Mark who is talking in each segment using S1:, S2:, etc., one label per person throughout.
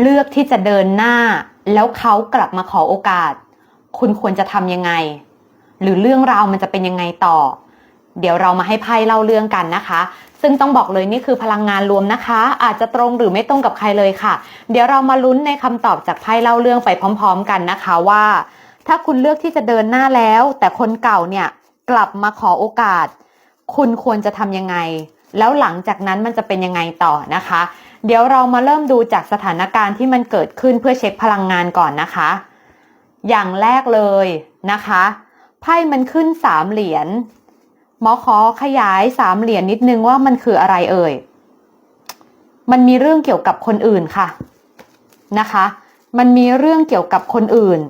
S1: เลือกที่จะเดินหน้า แล้วเขากลับมาขอโอกาส คุณควรจะทำยังไง หรือเรื่องราวมันจะเป็นยังไงต่อ เดี๋ยวเรามาให้ไพ่เล่าเรื่องกันนะคะ ซึ่งต้องบอกเลยนี่คือพลังงานรวมนะคะ อาจจะตรงหรือไม่ตรงกับใครเลยค่ะ เดี๋ยวเรามาลุ้นในคำตอบจากไพ่เล่าเรื่องไปพร้อม ๆ กันนะคะว่า ถ้าคุณเลือกที่จะเดินหน้าแล้ว แต่คนเก่าเนี่ยกลับมาขอโอกาส คุณควรจะทำยังไง แล้วหลังจากนั้นมันจะเป็นยังไงต่อนะคะ เดี๋ยวเรามาเริ่มดูจากสถานการณ์ที่มันเกิดขึ้นเพื่อเช็คพลังงานก่อนนะคะ อย่างแรกเลยนะคะไพ่มันขึ้นสามเหรียญหมอขอขยายสามเหรียญนิดนึงว่ามันคืออะไรเอ่ย มันมีเรื่องเกี่ยวกับคนอื่นค่ะนะคะ มันมีเรื่องเกี่ยวกับคนอื่น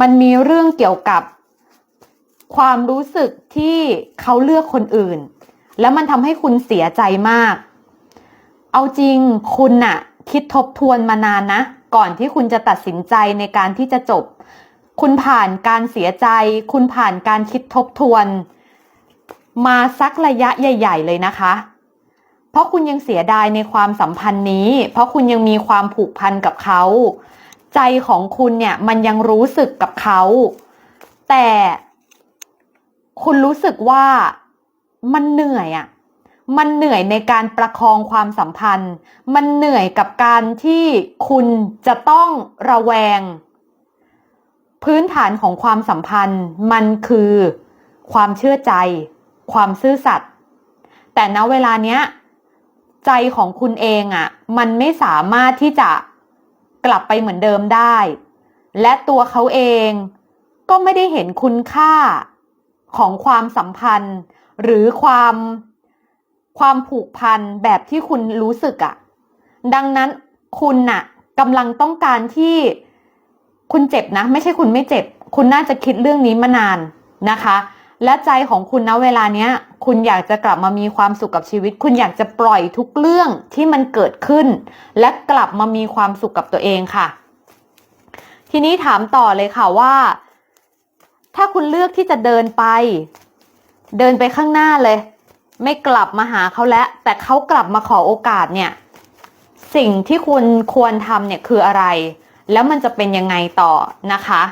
S1: มันมีเรื่องเกี่ยวกับความรู้สึกที่เขาเลือกคนอื่น แล้วมันทำให้คุณเสียใจมาก เอาจริงคุณน่ะ คิดทบทวนมานานนะ ก่อนที่คุณจะตัดสินใจในการที่จะจบ คุณผ่านการเสียใจ คุณผ่านการคิดทบทวน มาสักระยะใหญ่ ๆ เลยนะคะ เพราะคุณยังเสียดายในความสัมพันธ์นี้ เพราะคุณยังมีความผูกพันกับเขา ใจของคุณเนี่ยมันยังรู้สึกกับเขา แต่คุณรู้สึกว่ามันเหนื่อยอะ่ะ มันเหนื่อยในการประคองความสัมพันธ์ มันเหนื่อยกับการที่คุณจะต้องระแวง พื้นฐานของความสัมพันธ์ มันคือความเชื่อใจ ความซื่อสัตย์แต่ณเวลาเนี้ย ใจของคุณเองอะ่ะ มันไม่สามารถที่จะกลับไปเหมือนเดิมได้ และตัวเขาเองก็ไม่ได้เห็นคุณค่าของความสัมพันธ์ หรือความ ความผูกพันแบบที่คุณรู้สึกอะดังนั้นคุณน่ะกำลังต้องการที่คุณเจ็บนะ ไม่ใช่คุณไม่เจ็บ คุณน่าจะคิดเรื่องนี้มานานนะคะ และใจของคุณนะเวลาเนี้ย คุณอยากจะกลับมามีความสุขกับชีวิต คุณอยากจะปล่อยทุกเรื่องที่มันเกิดขึ้น และกลับมามีความสุขกับตัวเองค่ะ ทีนี้ถามต่อเลยค่ะว่า ถ้าคุณเลือกที่จะเดินไป เดินไปข้างหน้าเลย ไม่กลับมาหาเขาแล้ว แต่เขากลับมาขอโอกาสเนี่ย สิ่งที่คุณควรทำเนี่ยคืออะไร แล้วมันจะเป็นยังไงต่อนะคะ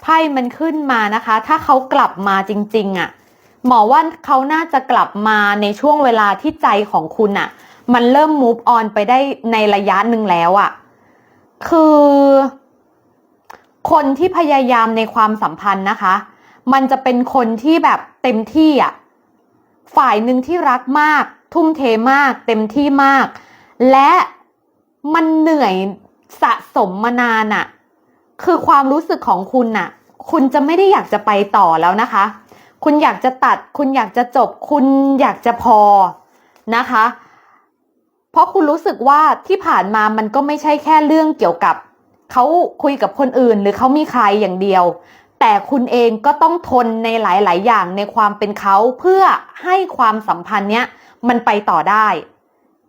S1: ไพ่มันขึ้นมานะคะ ถ้าเขากลับมาจริง ๆอะ่ะหมอว่าเขาน่าจะกลับมาในช่วงเวลาที่ใจของคุณอะ่ะ มันเริ่ม move on ไปได้ในระยะหนึ่งแล้วอะ่ะ คือ คนที่พยายามในความสัมพันธ์นะคะ มันจะเป็นคนที่แบบเต็มที่อะ ฝ่ายหนึ่งที่รักมาก ทุ่มเทมาก เต็มที่มาก และมันเหนื่อยสะสมมานานอะ่ะคือความรู้สึกของคุณน่ะ คุณจะไม่ได้อยากจะไปต่อแล้วนะคะ คุณอยากจะตัด คุณอยากจะจบ คุณอยากจะพอนะคะ เพราะคุณรู้สึกว่าที่ผ่านมามันก็ไม่ใช่แค่เรื่องเกี่ยวกับเขาคุยกับคนอื่นหรือเขามีใครอย่างเดียว แต่คุณเองก็ต้องทนในหลาย ๆ อย่างในความเป็นเขาเพื่อให้ความสัมพันธ์เนี้ยมันไปต่อได้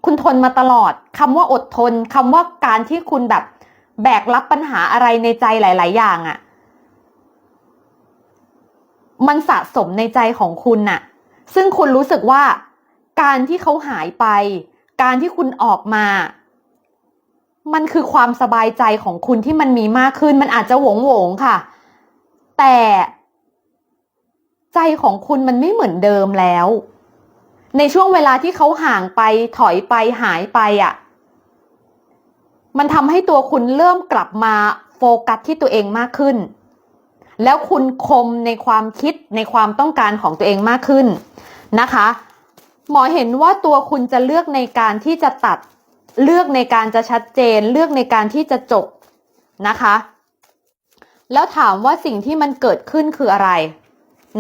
S1: คุณทนมาตลอดคำว่าอดทนคำว่าการที่คุณแบบแบกรับปัญหาอะไรในใจหลาย ๆ อย่างอะ่ะ มันสะสมในใจของคุณน่ะ ซึ่งคุณรู้สึกว่า การที่เขาหายไป การที่คุณออกมา มันคือความสบายใจของคุณที่มันมีมากขึ้น มันอาจจะหวงหวงๆค่ะ แต่ใจของคุณมันไม่เหมือนเดิมแล้ว ในช่วงเวลาที่เขาห่างไปถอยไปหายไปอะ มันทำให้ตัวคุณเริ่มกลับมาโฟกัสที่ตัวเองมากขึ้น แล้วคุณคมในความคิดในความต้องการของตัวเองมากขึ้นนะคะ หมอเห็นว่าตัวคุณจะเลือกในการที่จะตัด เลือกในการจะชัดเจน เลือกในการที่จะจบนะคะ แล้วถามว่าสิ่งที่มันเกิดขึ้นคืออะไร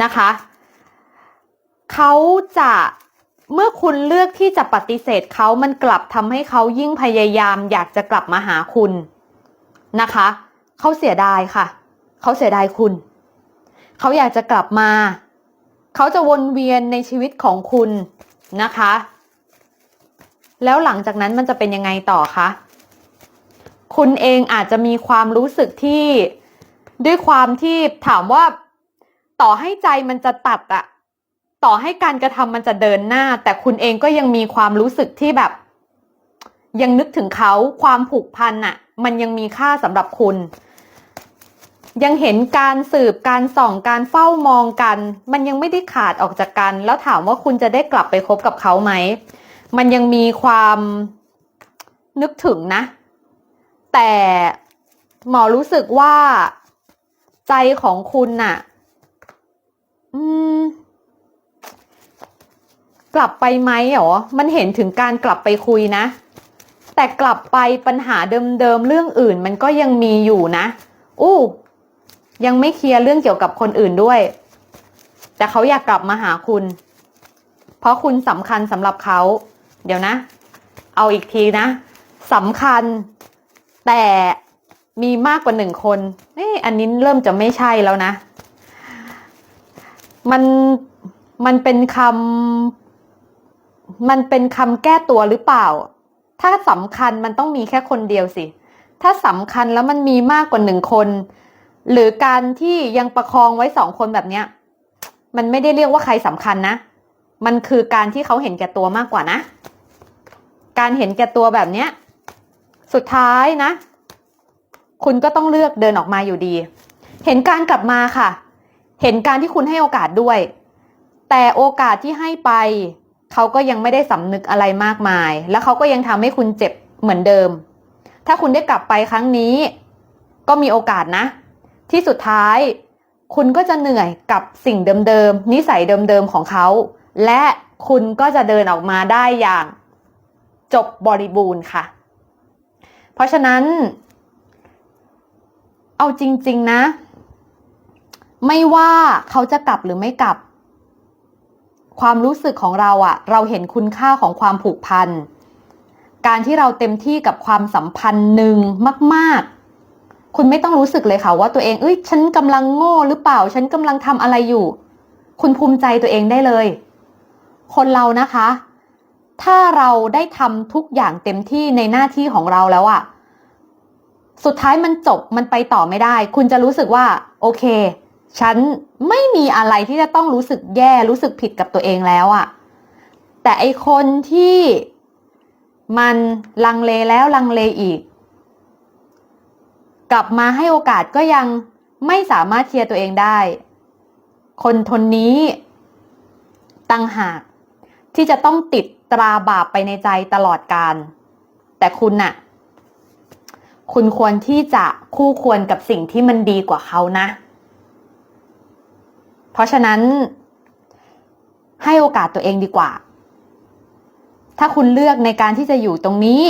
S1: นะคะเขาจะเมื่อคุณเลือกที่จะปฏิเสธเขามันกลับทำให้เขายิ่งพยายามอยากจะกลับมาหาคุณนะคะเขาเสียดายค่ะเขาเสียดายคุณเขาอยากจะกลับมาเขาจะวนเวียนในชีวิตของคุณนะคะ แล้วหลังจากนั้นมันจะเป็นยังไงต่อคะคุณเองอาจจะมีความรู้สึกที่ ด้วยความที่ถามว่าต่อให้ใจมันจะตัดอะต่อให้การกระทำมันจะเดินหน้า แต่คุณเองก็ยังมีความรู้สึกที่แบบ ยังนึกถึงเขาความผูกพันน่ะมันยังมีค่าสำหรับคุณ ยังเห็นการสืบการส่องการเฝ้ามองกัน มันยังไม่ได้ขาดออกจากกัน แล้วถามว่าคุณจะได้กลับไปคบกับเขาไหมมันยังมีความนึกถึงนะ แต่หมอรู้สึกว่า ใจของคุณน่ะ อืม กลับไปไหมหรอ มันเห็นถึงการกลับไปคุยนะ แต่กลับไปปัญหาเดิมๆเรื่องอื่น มันก็ยังมีอยู่นะ อู้ ยังไม่เคลียร์เรื่องเกี่ยวกับคนอื่นด้วย แต่เขาอยากกลับมาหาคุณ เพราะคุณสำคัญสำหรับเขา เดี๋ยวนะ เอาอีกทีนะสำคัญ แต่ มีมากกว่าหนึ่งคนเอ้อันนี้เริ่มจะไม่ใช่แล้วนะ มันมันเป็นคำมันเป็นคำแก้ตัวหรือเปล่า ถ้าสำคัญมันต้องมีแค่คนเดียวสิ ถ้าสำคัญแล้วมันมีมากกว่าหนึ่งคน หรือการที่ยังประคองไว้สองคนแบบเนี้ย มันไม่ได้เรียกว่าใครสำคัญนะ มันคือการที่เขาเห็นแก่ตัวมากกว่านะ การเห็นแก่ตัวแบบเนี้ย สุดท้ายนะ คุณก็ต้องเลือกเดินออกมาอยู่ดี เห็นการกลับมาค่ะ เห็นการที่คุณให้โอกาสด้วย แต่โอกาสที่ให้ไป เขาก็ยังไม่ได้สำนึกอะไรมากมาย แล้วเขาก็ยังทำให้คุณเจ็บเหมือนเดิม ถ้าคุณได้กลับไปครั้งนี้ ก็มีโอกาสนะ ที่สุดท้าย คุณก็จะเหนื่อยกับสิ่งเดิมๆนิสัยเดิมๆของเขา และคุณก็จะเดินออกมาได้อย่างจบบริบูรณ์ค่ะ เพราะฉะนั้น เอาจริง ๆ นะ ไม่ว่าเขาจะกลับหรือไม่กลับ ความรู้สึกของเราอะเราเห็นคุณค่าของความผูกพัน การที่เราเต็มที่กับความสัมพันธ์หนึ่งมาก ๆ คุณไม่ต้องรู้สึกเลยค่ะว่าตัวเอง เอ้ย ฉันกำลังโง่หรือเปล่า ฉันกำลังทำอะไรอยู่ คุณภูมิใจตัวเองได้เลย คนเรานะคะ ถ้าเราได้ทำทุกอย่างเต็มที่ในหน้าที่ของเราแล้วอะ สุดท้ายมันจบมันไปต่อไม่ได้ คุณจะรู้สึกว่า โอเค ฉันไม่มีอะไรที่จะต้องรู้สึกแย่รู้สึกผิดกับตัวเองแล้วอะแต่ไอคนที่มันลังเลแล้วลังเลอีก กลับมาให้โอกาสก็ยังไม่สามารถเคลียร์ตัวเองได้ คนทนนี้ตั้งหากที่จะต้องติดตราบาปไปในใจตลอดการ แต่คุณน่ะ คุณควรที่จะคู่ควรกับสิ่งที่มันดีกว่าเขานะ เพราะฉะนั้นให้โอกาสตัวเองดีกว่า ถ้าคุณเลือกในการที่จะอยู่ตรงนี้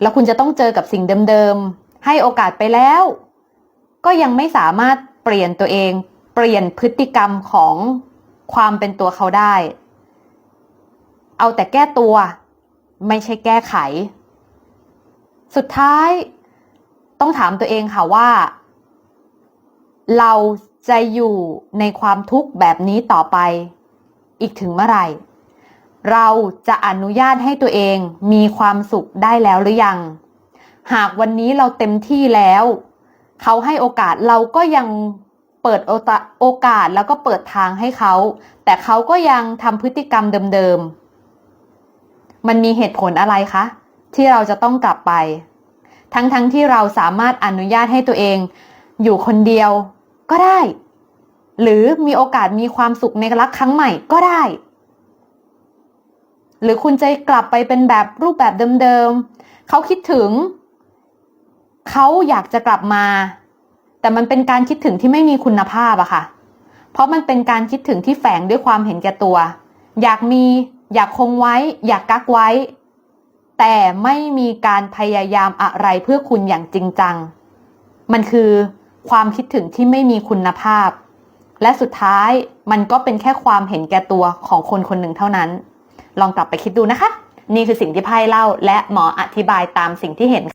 S1: แล้วคุณจะต้องเจอกับสิ่งเดิมๆ ให้โอกาสไปแล้ว ก็ยังไม่สามารถเปลี่ยนตัวเอง เปลี่ยนพฤติกรรมของความเป็นตัวเขาได้ เอาแต่แก้ตัว ไม่ใช่แก้ไข สุดท้าย ต้องถามตัวเองค่ะว่า เราจะอยู่ในความทุกข์แบบนี้ต่อไป อีกถึงเมื่อไหร่ เราจะอนุญาตให้ตัวเองมีความสุขได้แล้วหรือยัง หากวันนี้เราเต็มที่แล้ว เขาให้โอกาสเราก็ยังเปิดโอกาสแล้วก็เปิดทางให้เขา แต่เขาก็ยังทำพฤติกรรมเดิมๆ มันมีเหตุผลอะไรคะ ที่เราจะต้องกลับไป ทั้งๆทที่เราสามารถอนุญาตให้ตัวเอง อยู่คนเดียวก็ได้ หรือมีโอกาสมีความสุขในรักครั้งใหม่ก็ได้ หรือคุณจะกลับไปเป็นแบบรูปแบบเดิมๆเขาคิดถึง เขาอยากจะกลับมา แต่มันเป็นการคิดถึงที่ไม่มีคุณภาพอะค่ะ เพราะมันเป็นการคิดถึงที่แฝงด้วยความเห็นแก่ตัว อยากมี อยากคงไว้ อยากกักไว้ แต่ไม่มีการพยายามอะไรเพื่อคุณอย่างจริงจัง มันคือความคิดถึงที่ไม่มีคุณภาพ และสุดท้ายมันก็เป็นแค่ความเห็นแก่ตัวของคนคนหนึ่งเท่านั้น ลองกลับไปคิดดูนะคะ นี่คือสิ่งที่ไพ่เล่า และหมออธิบายตามสิ่งที่เห็น